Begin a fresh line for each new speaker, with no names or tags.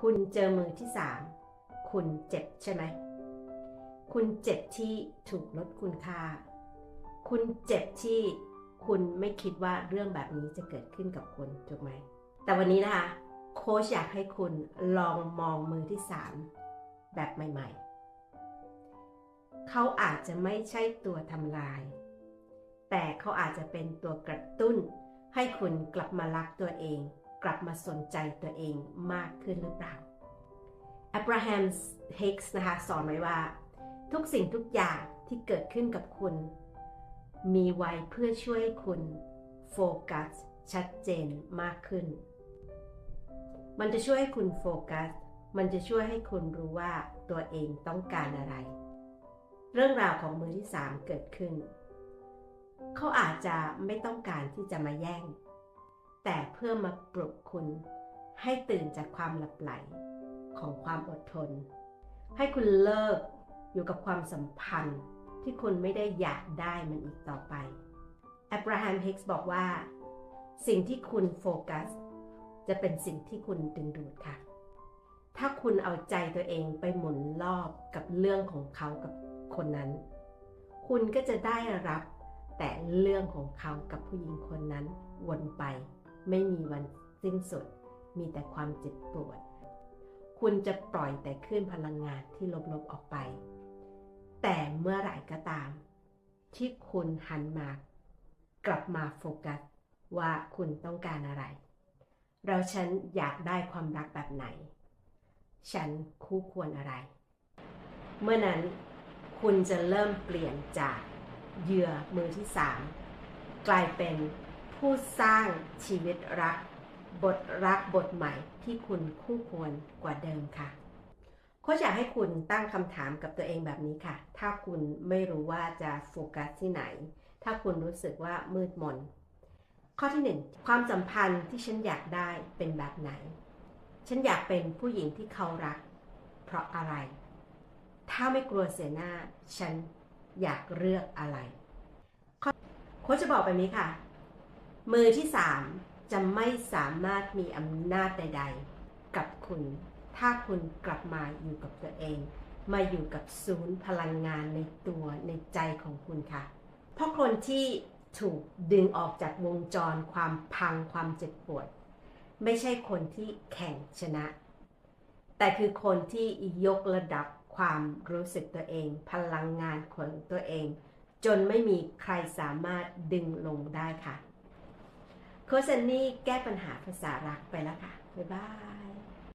คุณเจอมือที่สามคุณเจ็บใช่ไหม คุณเจ็บที่ถูกลดคุณค่า คุณเจ็บที่คุณไม่คิดว่าเรื่องแบบนี้จะเกิดขึ้นกับคุณถูกไหม แต่วันนี้นะคะ โค้ชอยากให้คุณลองมองมือที่สามแบบใหม่ ๆ เขาอาจจะไม่ใช่ตัวทำลาย แต่เขาอาจจะเป็นตัวกระตุ้น ให้คุณกลับมารักตัวเอง กลับมาสนใจตัวเองมากขึ้นหรือเปล่า a b r a h a m Hicks นะคะสอนไว้ว่า ทุกสิ่งทุกอย่างที่เกิดขึ้นกับคุณ มีไว้เพื่อช่วยคุณโฟกัสชัดเจนมากขึ้น มันจะช่วยให้คุณโฟกัส มันจะช่วยให้คุณรู้ว่าตัวเองต้องการอะไร เรื่องราวของมือที่สามเกิดขึ้น เขาอาจจะไม่ต้องการที่จะมาแย่ง แต่เพื่อมาปลุกคุณให้ตื่นจากความหลับไหลของความอดทน ให้คุณเลิกอยู่กับความสัมพันธ์ที่คุณไม่ได้อยากได้มันอีกต่อไป a b r a h a m Hicks บอกว่า สิ่งที่คุณโฟกัส จะเป็นสิ่งที่คุณดึงดูดค่ะ ถ้าคุณเอาใจตัวเองไปหมุนรอบกับเรื่องของเขากับคนนั้น คุณก็จะได้รับแต่เรื่องของเขากับผู้หญิงคนนั้นวนไป ไม่มีวันสิ้นสุด มีแต่ความเจ็บปวด คุณจะปล่อยแต่คลื่นพลังงานที่ลบๆออกไป แต่เมื่อไหร่ก็ตาม ที่คุณหันมากลับมาโฟกัสว่าคุณต้องการอะไร เราฉันอยากได้ความรักแบบไหน ฉันคู่ควรอะไร เมื่อนั้นคุณจะเริ่มเปลี่ยนจากเหยื่อมือที่สามกลายเป็น ผู้สร้างชีวิตรัก บทรักบทใหม่ที่คุณคู่ควรกว่าเดิมค่ะโค้ชอยากให้คุณตั้งคำถามกับตัวเองแบบนี้ค่ะ ถ้าคุณไม่รู้ว่าจะโฟกัสที่ไหน ถ้าคุณรู้สึกว่ามืดมน ข้อที่หนึ่งความสัมพันธ์ที่ฉันอยากได้เป็นแบบไหน ฉันอยากเป็นผู้หญิงที่เขารัก เพราะอะไร ถ้าไม่กลัวเสียหน้า ฉันอยากเลือกอะไรโค้ชจะบอกแบบนี้ค่ะ มือที่สามจะไม่สามารถมีอำนาจใด ๆ กับคุณ ถ้าคุณกลับมาอยู่กับตัวเอง มาอยู่กับศูนย์พลังงานในตัวในใจของคุณค่ะ เพราะคนที่ถูกดึงออกจากวงจรความพังความเจ็บปวด ไม่ใช่คนที่แข่งชนะ แต่คือคนที่ยกระดับความรู้สึกตัวเอง พลังงานของตัวเอง จนไม่มีใครสามารถดึงลงได้ค่ะ โคชเซนนี่แก้ปัญหาภาษารักไปแล้วค่ะ บ๊ายบาย